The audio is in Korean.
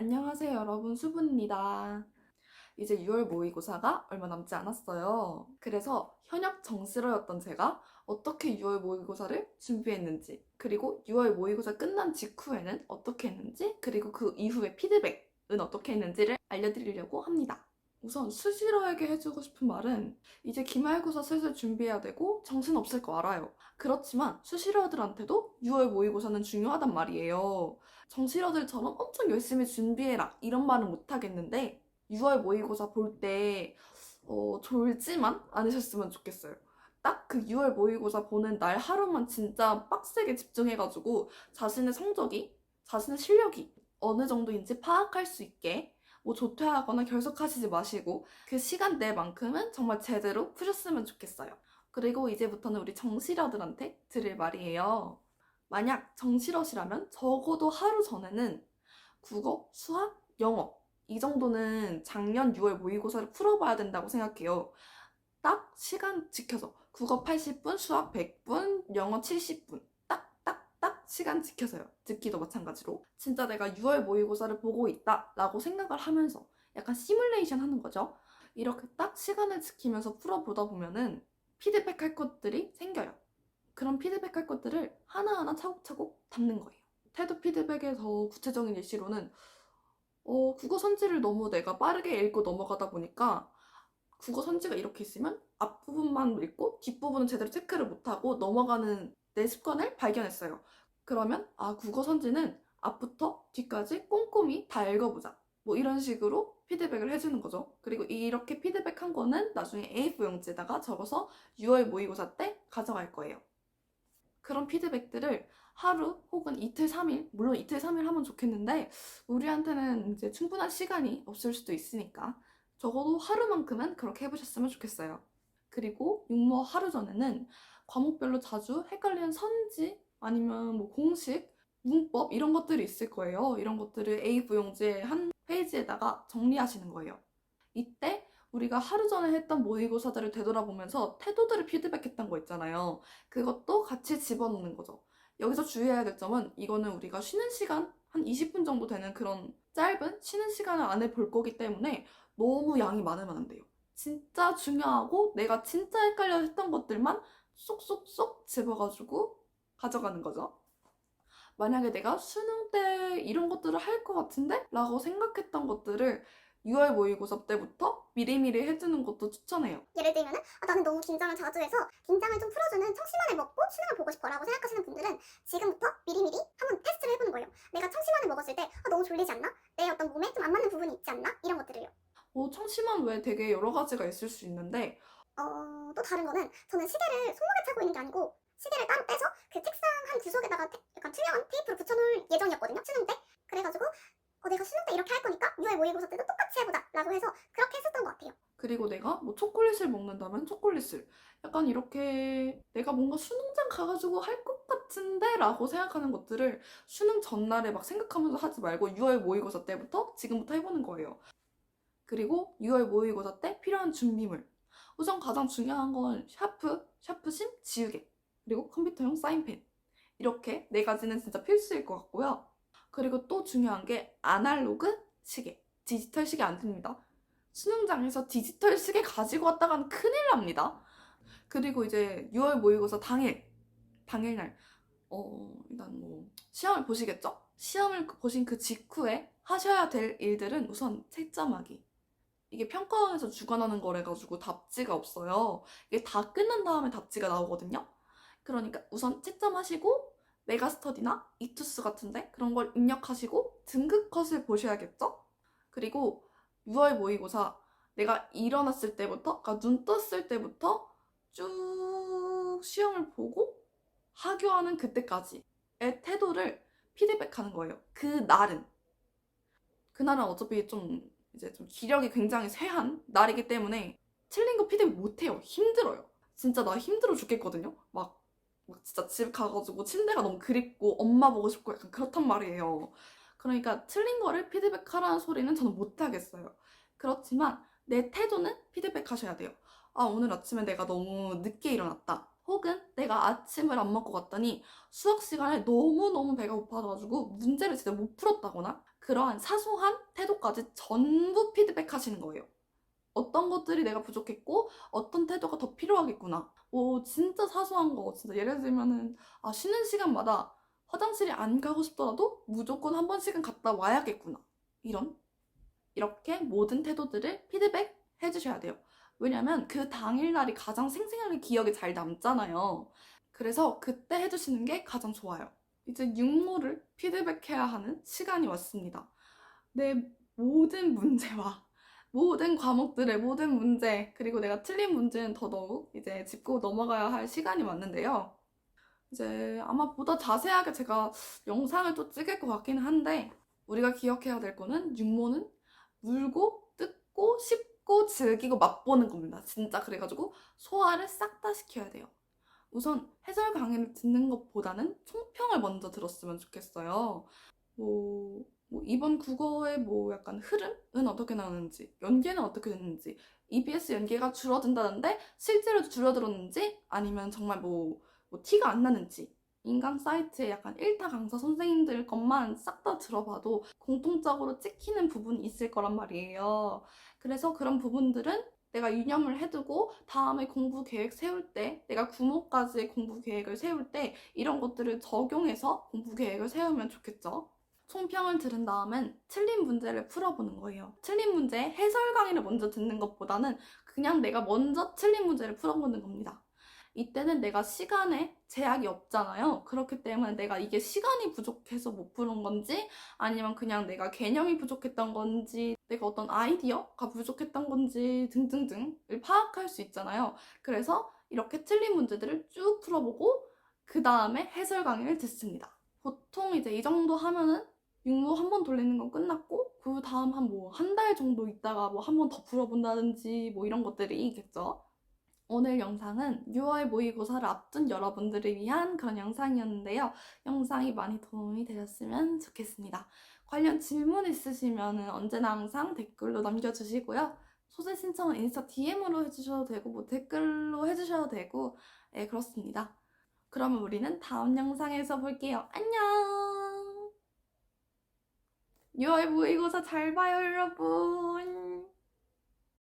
안녕하세요, 여러분. 수분입니다. 이제 6월 모의고사가 얼마 남지 않았어요. 그래서 현역 정시러였던 제가 어떻게 6월 모의고사를 준비했는지, 그리고 6월 모의고사 끝난 직후에는 어떻게 했는지, 그리고 그 이후의 피드백은 어떻게 했는지를 알려드리려고 합니다. 우선 수시러에게 해주고 싶은 말은 이제 기말고사 슬슬 준비해야 되고 정신 없을 거 알아요. 그렇지만 수시러들한테도 6월 모의고사는 중요하단 말이에요. 정시러들처럼 엄청 열심히 준비해라 이런 말은 못 하겠는데 6월 모의고사 볼때 어, 졸지만 않으셨으면 좋겠어요. 딱 그 6월 모의고사 보는 날 하루만 진짜 빡세게 집중해가지고 자신의 성적이 자신의 실력이 어느 정도인지 파악할 수 있게 뭐 조퇴하거나 결석하시지 마시고 그 시간대만큼은 정말 제대로 푸셨으면 좋겠어요. 그리고 이제부터는 우리 정시러들한테 드릴 말이에요. 만약 정시러시라면 적어도 하루 전에는 국어, 수학, 영어 이 정도는 작년 6월 모의고사를 풀어봐야 된다고 생각해요. 딱 시간 지켜서 국어 80분, 수학 100분, 영어 70분 딱딱딱 시간 지켜서요. 듣기도 마찬가지로 진짜 내가 6월 모의고사를 보고 있다 라고 생각을 하면서 약간 시뮬레이션 하는 거죠. 이렇게 딱 시간을 지키면서 풀어보다 보면은 피드백 할 것들이 생겨요. 그런 피드백 할 것들을 하나하나 차곡차곡 담는 거예요. 태도 피드백의 더 구체적인 예시로는 어, 국어 선지를 너무 내가 빠르게 읽고 넘어가다 보니까 국어 선지가 이렇게 있으면 앞부분만 읽고 뒷부분은 제대로 체크를 못하고 넘어가는 내 습관을 발견했어요. 그러면 아 국어 선지는 앞부터 뒤까지 꼼꼼히 다 읽어보자. 뭐 이런 식으로 피드백을 해주는 거죠. 그리고 이렇게 피드백한 거는 나중에 A4 용지에다가 적어서 6월 모의고사 때 가져갈 거예요. 그런 피드백들을 하루 혹은 이틀, 3일, 물론 이틀, 3일 하면 좋겠는데 우리한테는 이제 충분한 시간이 없을 수도 있으니까 적어도 하루만큼은 그렇게 해보셨으면 좋겠어요. 그리고 육모 하루 전에는 과목별로 자주 헷갈리는 선지 아니면 뭐 공식, 문법 이런 것들이 있을 거예요. 이런 것들을 A4 용지에 한 페이지에다가 정리하시는 거예요. 이때 우리가 하루 전에 했던 모의고사들을 되돌아보면서 태도들을 피드백했던 거 있잖아요. 그것도 같이 집어넣는 거죠. 여기서 주의해야 될 점은 이거는 우리가 쉬는 시간 한 20분 정도 되는 그런 짧은 쉬는 시간을 안에 볼 거기 때문에 너무 양이 많으면 안 돼요. 진짜 중요하고 내가 진짜 헷갈려 했던 것들만 쏙쏙쏙 집어가지고 가져가는 거죠. 만약에 내가 수능 때 이런 것들을 할 것 같은데? 라고 생각했던 것들을 6월 모의고사 때부터 미리미리 해주는 것도 추천해요. 예를 들면 은 아, 나는 너무 긴장을 자주 해서 긴장을 좀 풀어주는 청심환을 먹고 수능을 보고 싶어 라고 생각하시는 분들은 지금부터 미리미리 한번 테스트를 해보는 거예요. 내가 청심환을 먹었을 때 아, 너무 졸리지 않나? 내 어떤 몸에 좀 안 맞는 부분이 있지 않나? 이런 것들을요. 뭐 청심환 외에 되게 여러 가지가 있을 수 있는데 어, 또 다른 거는 저는 시계를 손목에 차고 있는 게 아니고 시계를 따로 떼서 그 책상 한 구석에다가 테- 약간 투명한 테이프로 붙여놓을 예정이었거든요. 수능 때. 그래가지고 어, 내가 수능 때 이렇게 할 거니까 6월 모의고사 때도 똑같이 해보자 라고 해서 그렇게 했었던 것 같아요. 그리고 내가 뭐 초콜릿을 먹는다면 초콜릿을 약간 이렇게 내가 뭔가 수능장 가가지고 할 것 같은데 라고 생각하는 것들을 수능 전날에 막 생각하면서 하지 말고 6월 모의고사 때부터 지금부터 해보는 거예요. 그리고 6월 모의고사 때 필요한 준비물. 우선 가장 중요한 건 샤프, 샤프심, 지우개, 그리고 컴퓨터용 사인펜. 이렇게 네 가지는 진짜 필수일 것 같고요. 그리고 또 중요한 게 아날로그 시계. 디지털 시계 안 됩니다. 수능장에서 디지털 시계 가지고 왔다가는 큰일 납니다. 그리고 이제 6월 모의고사 당일, 당일날, 어, 일단 뭐, 시험을 보시겠죠? 시험을 보신 그 직후에 하셔야 될 일들은 우선 채점하기. 이게 평가원에서 주관하는 거래가지고 답지가 없어요. 이게 다 끝난 다음에 답지가 나오거든요. 그러니까 우선 채점하시고, 메가스터디나 이투스 같은데 그런 걸 입력하시고 등급 컷을 보셔야겠죠? 그리고 6월 모의고사 내가 일어났을 때부터, 그러니까 눈 떴을 때부터 쭉 시험을 보고 하교하는 그때까지의 태도를 피드백하는 거예요. 그 날은. 그날은 어차피 좀 이제 좀 기력이 굉장히 쇠한 날이기 때문에 틀린 거 피드백 못해요. 힘들어요. 진짜 나 힘들어 죽겠거든요. 막, 막 진짜 집 가가지고 침대가 너무 그립고 엄마 보고 싶고 약간 그렇단 말이에요. 그러니까 틀린 거를 피드백하라는 소리는 저는 못하겠어요. 그렇지만 내 태도는 피드백하셔야 돼요. 아, 오늘 아침에 내가 너무 늦게 일어났다. 혹은 내가 아침을 안 먹고 갔더니 수학 시간에 너무너무 배가 고파가지고 문제를 진짜 못 풀었다거나 그러한 사소한 태도까지 전부 피드백 하시는 거예요. 어떤 것들이 내가 부족했고 어떤 태도가 더 필요하겠구나. 뭐 진짜 사소한 거 진짜 예를 들면은 아 쉬는 시간마다 화장실에 안 가고 싶더라도 무조건 한 번씩은 갔다 와야겠구나. 이런 이렇게 모든 태도들을 피드백 해주셔야 돼요. 왜냐면 그 당일날이 가장 생생하게 기억에 잘 남잖아요. 그래서 그때 해주시는 게 가장 좋아요. 이제 육모를 피드백해야 하는 시간이 왔습니다. 내 모든 문제와 모든 과목들의 모든 문제, 그리고 내가 틀린 문제는 더더욱 이제 짚고 넘어가야 할 시간이 왔는데요. 이제 아마 보다 자세하게 제가 영상을 또 찍을 것 같기는 한데, 우리가 기억해야 될 거는 육모는 물고, 뜯고, 씹고, 즐기고, 맛보는 겁니다. 진짜 그래가지고 소화를 싹 다 시켜야 돼요. 우선 해설 강의를 듣는 것보다는 총평을 먼저 들었으면 좋겠어요. 뭐, 뭐 이번 국어의 뭐 약간 흐름은 어떻게 나오는지, 연계는 어떻게 됐는지, EBS 연계가 줄어든다는데 실제로 줄어들었는지, 아니면 정말 뭐, 뭐 티가 안 나는지, 인강 사이트에 약간 1타 강사 선생님들 것만 싹 다 들어봐도 공통적으로 찍히는 부분이 있을 거란 말이에요. 그래서 그런 부분들은 내가 유념을 해두고 다음에 공부 계획 세울 때, 내가 구모까지의 공부 계획을 세울 때 이런 것들을 적용해서 공부 계획을 세우면 좋겠죠. 총평을 들은 다음엔 틀린 문제를 풀어보는 거예요. 틀린 문제 해설 강의를 먼저 듣는 것보다는 그냥 내가 먼저 틀린 문제를 풀어보는 겁니다. 이때는 내가 시간에 제약이 없잖아요. 그렇기 때문에 내가 이게 시간이 부족해서 못 푸는 건지 아니면 그냥 내가 개념이 부족했던 건지 내가 어떤 아이디어가 부족했던 건지 등등등을 파악할 수 있잖아요. 그래서 이렇게 틀린 문제들을 쭉 풀어보고 그 다음에 해설 강의를 듣습니다. 보통 이제 이 정도 하면은 육모 한 번 돌리는 건 끝났고 그 다음 한 뭐 한 달 정도 있다가 뭐 한 번 더 풀어본다든지 뭐 이런 것들이 있겠죠. 오늘 영상은 6월 모의고사를 앞둔 여러분들을 위한 그런 영상이었는데요. 영상이 많이 도움이 되셨으면 좋겠습니다. 관련 질문 있으시면 언제나 항상 댓글로 남겨주시고요. 소재 신청은 인스타 DM으로 해주셔도 되고 뭐 댓글로 해주셔도 되고 네 그렇습니다. 그러면 우리는 다음 영상에서 볼게요. 안녕! 6월 모의고사 잘 봐요 여러분!